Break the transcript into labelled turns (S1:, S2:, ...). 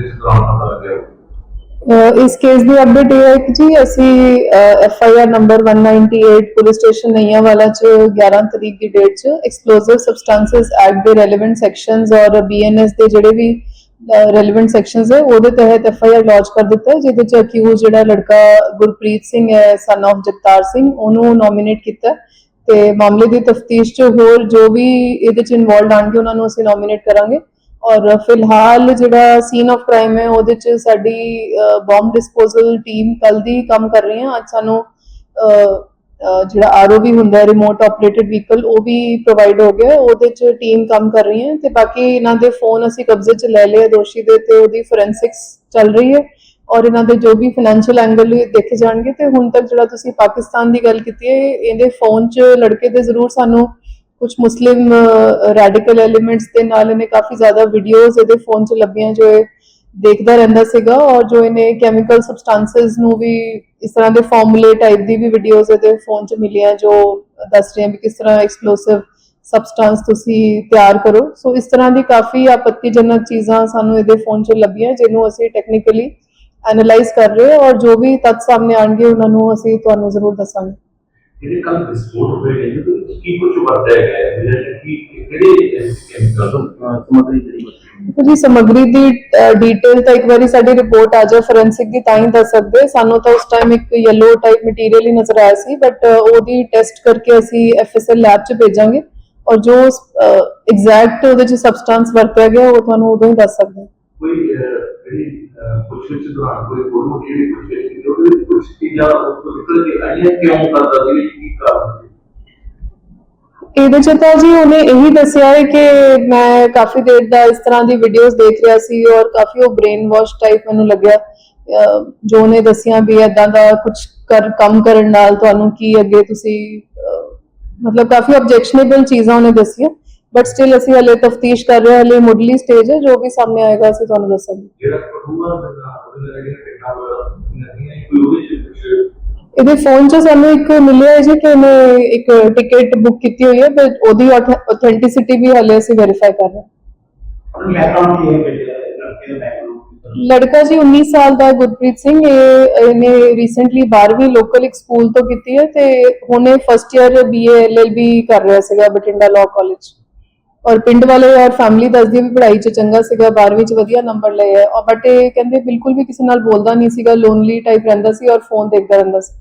S1: ਪੁੱਛਗਿੱਛ ਦੌਰਾਨ ਪਤਾ ਲੱਗਿਆ?
S2: ਇਸ ਕੇਸ ਦੀ ਅਪਡੇਟ ਇਹ ਹੈ ਕਿ ਜੀ ਅਸੀਂ F I R number 198 police station Naiyanwala ਚ 11 ਤਰੀਕ ਦੀ ਡੇਟ ਚ ਐਕਸਪਲੋਸਿਵ ਸਬਸਟੈਂਸਸ ਐਕਟ ਦੇ ਰੈਲੇਵੈਂਟ ਸੈਕਸ਼ਨਸ ਔਰ ਬੀਐਨਐਸ ਦੇ ਜਿਹੜੇ ਵੀ ਰੈਲੇਵੈਂਟ ਸੈਕਸ਼ਨਸ ਹੈ, ਉਹਦੇ ਤਹਿਤ ਐਫ ਆਈ ਆਰ ਲਾਂਚ ਕਰ ਦਿੱਤਾ ਜਿਹਦੇ ਚ ਅਕਿਊਜ਼ ਜਿਹੜਾ ਲੜਕਾ ਗੁਰਪ੍ਰੀਤ ਸਿੰਘ ਹੈ ਸਨ of ਜਗਤਾਰ ਸਿੰਘ, ਉਹਨੂੰ ਨੋਮੀਨੇਟ ਕੀਤਾ ਤੇ ਮਾਮਲੇ ਦੀ ਤਫਤੀਸ਼ ਚ ਹੋਰ ਜੋ ਵੀ ਇਹਦੇ ਚ ਇਨਵੋਲਡ ਆਣਗੇ, ਉਹਨਾਂ ਨੂੰ ਅਸੀਂ ਨੋਮੀਨੇਟ ਕਰਾਂਗੇ। ਔਰ ਫਿਲਹਾਲ ਜਿਹੜਾ ਸੀਨ ਆਫ ਕ੍ਰਾਈਮ ਹੈ, ਉਹਦੇ ਚ ਸਾਡੀ ਬੰਬ ਡਿਸਪੋਜ਼ਲ ਟੀਮ ਕੱਲ ਦੀ ਕੰਮ ਕਰ ਰਹੀ ਹੈ। ਅੱਜ ਸਾਨੂੰ ਜਿਹੜਾ ਆਰਓਵੀ ਹੁੰਦਾ ਰਿਮੋਟ ਆਪਰੇਟਡ ਵਹੀਕਲ ਉਹ ਵੀ ਪ੍ਰੋਵਾਈਡ ਹੋ ਗਿਆ। ਉਹਦੇ ਚ ਟੀਮ ਕੰਮ ਕਰ ਰਹੀ ਹੈ ਤੇ ਬਾਕੀ ਇਹਨਾਂ ਦੇ ਫੋਨ ਅਸੀਂ ਕਬਜ਼ੇ ਚ ਲੈ ਲਏ ਦੋਸ਼ੀ ਦੇ ਤੇ ਉਹਦੀ ਫੋਰੈਂਸਿਕਸ ਚੱਲ ਰਹੀ ਹੈ। ਔਰ ਇਹਨਾਂ ਦੇ ਜੋ ਵੀ ਫਾਈਨੈਂਸ਼ੀਅਲ ਐਂਗਲ ਵੀ ਦੇਖੇ ਜਾਣਗੇ ਤੇ ਹੁਣ ਤੱਕ ਜਿਹੜਾ ਤੁਸੀਂ ਪਾਕਿਸਤਾਨ ਦੀ ਗੱਲ ਕੀਤੀ ਹੈ, ਇਹਦੇ ਫੋਨ 'ਚ ਲੜਕੇ ਦੇ ਜ਼ਰੂਰ ਸਾਨੂੰ ਕੁਝ ਮੁਸਲਿਮ ਰੈਡੀਕਲ ਐਲੀਮੈਂਟਸ ਦੇ ਨਾਲ ਇਹਨੇ ਕਾਫੀ ਜ਼ਿਆਦਾ ਵੀਡੀਓਜ਼ ਇਹਦੇ ਫੋਨ 'ਚ ਲੱਭੀਆਂ ਜੋ ਇਹ ਦੇਖਦਾ ਰਹਿੰਦਾ ਸੀਗਾ ਔਰ ਜੋ ਇਹਨੇ ਕੈਮੀਕਲ ਸਬਸਟੈਂਸਸ ਨੂੰ ਵੀ ਇਸ ਤਰ੍ਹਾਂ ਦੇ ਫਾਰਮੂਲੇ ਟਾਈਪ ਦੀ ਵੀ ਵੀਡੀਓਜ਼ ਇਹਦੇ ਫੋਨ 'ਚ ਮਿਲੀਆਂ ਜੋ ਦੱਸ ਰਹੀਆਂ ਵੀ ਕਿਸ ਤਰ੍ਹਾਂ ਐਕਸਪਲੋਸਿਵ ਸਬਸਟੈਂਸ ਤੁਸੀਂ ਤਿਆਰ ਕਰੋ। ਸੋ ਇਸ ਤਰ੍ਹਾਂ ਦੀ ਕਾਫੀ ਆਪੱਤੀਜਨਕ ਚੀਜ਼ਾਂ ਸਾਨੂੰ ਇਹਦੇ ਫੋਨ 'ਚ ਲੱਭੀਆਂ ਜਿਹਨੂੰ ਅਸੀਂ ਟੈਕਨੀਕਲੀ ਐਨਾਲਾਈਜ਼ ਕਰ ਰਹੇ ਹਾਂ ਔਰ ਜੋ ਵੀ ਤੱਥ ਸਾਹਮਣੇ ਆਣਗੇ ਉਹਨਾਂ ਨੂੰ ਅਸੀਂ ਤੁਹਾਨੂੰ ਜ਼ਰੂਰ ਦੱਸਾਂਗੇ।
S1: ਇਹਦੇ ਕੱਲ ਵਿਸਫੋਟ ਹੋਏ ਨੇ ਇਹਦੇ ਵਿੱਚ ਕੀ ਕੁਝ ਵਰਤਿਆ ਗਿਆ ਹੈ? ਜਿਹੜੇ ਕਿ ਕਿਹੜੇ ਕੈਮੀਕਲ ਸਮਗਰੀ ਜਿਹੜੀ
S2: ਜੀ ਸਮੱਗਰੀ ਦੀ ਡਿਟੇਲ ਤਾਂ ਇੱਕ ਵਾਰੀ ਸਾਡੀ ਰਿਪੋਰਟ ਆ ਜਾਏ ਫੋਰੈਂਸਿਕ ਦੀ ਤਾਂ ਹੀ ਦੱਸ ਸਕਦੇ। ਸਾਨੂੰ ਤਾਂ ਉਸ ਟਾਈਮ ਇੱਕ ਯੈਲੋ ਟਾਈਪ ਮਟੀਰੀਅਲ ਹੀ ਨਜ਼ਰ ਆਇਆ ਸੀ ਬਟ ਉਹਦੀ ਟੈਸਟ ਕਰਕੇ ਅਸੀਂ ਐਫਐਸਐਲ ਲੈਬ 'ਚ ਭੇਜਾਂਗੇ ਔਰ ਜੋ ਐਗਜ਼ੈਕਟ ਉਹਦੇ 'ਚ ਸਬਸਟੈਂਸ ਵਰਤਿਆ ਗਿਆ ਉਹ ਤੁਹਾਨੂੰ ਉਦੋਂ ਹੀ ਦੱਸ ਸਕਦੇ
S1: ਕੋਈ ਜਿਹੜੀ ਪੁੱਛਗਿੱਛ ਦੌਰਾਨ ਕੋਈ ਫੋਟੋ ਜਿਹੜੀ ਪੁੱਛਗਿੱਛ ਕੀਤੀ ਉਹਦੇ ਵਿੱਚ ਕੁਝ ਚੀਜ਼ਾਂ ਉਸ ਤੋਂ ਨਿਕਲ ਕੇ ਆਈਆਂ ਕਿਉਂ ਕਰਦਾ ਸੀ ਕੀ ਕਾਰਨ ਸੀ?
S2: ਇਹਦੇ ਚ ਤਾਂ ਜੀ ਉਹਨੇ ਇਹੀ ਦੱਸਿਆ ਹੈ ਕਿ ਮੈਂ ਕਾਫੀ ਦੇਰ ਦਾ ਇਸ ਤਰ੍ਹਾਂ ਦੀ ਵੀਡੀਓਜ਼ ਦੇਖ ਰਿਹਾ ਸੀ ਔਰ ਕਾਫੀ ਉਹ ਬ੍ਰੇਨ ਵਾਸ਼ ਟਾਈਪ ਮੈਨੂੰ ਲੱਗਿਆ। ਜੋ ਉਹਨੇ ਦੱਸਿਆ ਵੀ ਇਦਾਂ ਦਾ ਕੁਝ ਕਰ, ਕੰਮ ਕਰਨ ਨਾਲ ਤੁਹਾਨੂੰ ਕੀ ਅੱਗੇ ਤੁਸੀਂ ਮਤਲਬ ਕਾਫੀ ਆਬਜੈਕਸ਼ਨੇਬਲ ਚੀਜ਼ਾਂ ਉਹਨੇ ਦੱਸੀਆਂ। ਬਟ ਸਟਿਲ ਅਸੀਂ ਹਲੇ ਤਫਤੀਸ਼ ਕਰ ਰਹੇ ਹਾਂ ਹਲੇ ਮੁੱਢਲੀ ਸਟੇਜ ਹੈ ਜੋ ਵੀ ਸਾਹਮਣੇ ਆਏਗਾ ਅਸੀਂ ਤੁਹਾਨੂੰ ਦੱਸਾਂਗੇ।
S1: ਜਿਹੜਾ ਪ੍ਰਭੂਆ ਦਾ ਉਹਦੇ ਨਾਲ ਜਿਹੜਾ ਟੈਕਨਾਲੋਜੀ ਨਹੀਂ ਕੋਈ ਉਹਦੇ ਚ ਕੁਝ
S2: ਇਹਦੇ ਫੋਨ 'ਚ ਸਾਨੂੰ ਇੱਕ ਮਿਲਿਆ ਹੈ ਜੀ ਕਿ ਉਹਨੇ ਇੱਕ ਟਿਕਟ ਬੁੱਕ ਕੀਤੀ ਹੋਈ ਹੈ ਬਟ ਉਹਦੀ ਆਥੈਂਟਿਸਿਟੀ ਵੀ ਹਲੇ ਅਸੀਂ ਵੈਰੀਫਾਈ ਕਰ ਰਹੇ ਹਾਂ।
S1: ਬੈਕਗ੍ਰਾਉਂਡ ਕੀ ਹੈ ਬੇਟੇ ਦਾ? ਲੜਕੇ ਦਾ ਬੈਕਗ੍ਰਾਉਂਡ
S2: ਲੜਕਾ ਜੀ 19 ਸਾਲ ਦਾ ਗੁਰਪ੍ਰੀਤ ਸਿੰਘ। ਇਹ ਇਹਨੇ ਰੀਸੈਂਟਲੀ 12ਵੀਂ ਲੋਕਲ ਇੱਕ ਸਕੂਲ ਤੋਂ ਕੀਤੀ ਹੈ ਤੇ ਹੁਣੇ ਫਸਟ ਇਅਰ ਬੀਏ ਐਲਐਲਬੀ ਕਰ ਰਿਹਾ ਸੀਗਾ ਬਠਿੰਡਾ ਲਾਅ ਕਾਲਜ ਔਰ ਪਿੰਡ ਵਾਲੇ ਔਰ ਫੈਮਿਲੀ ਦੱਸਦੀ ਹੈ ਵੀ ਪੜ੍ਹਾਈ 'ਚ ਚੰਗਾ ਸੀਗਾ 12ਵੀਂ 'ਚ ਵਧੀਆ ਨੰਬਰ ਲਏ ਹੈ ਔਰ ਬਟ ਇਹ ਕਹਿੰਦੇ ਬਿਲਕੁਲ ਵੀ ਕਿਸੇ ਨਾਲ ਬੋਲਦਾ ਨਹੀਂ ਸੀਗਾ ਲੋਨਲੀ ਟਾਈਪ ਰਹਿੰਦਾ ਸੀ ਔਰ ਫੋਨ ਦੇਖਦਾ ਰਹਿੰਦਾ ਸੀ।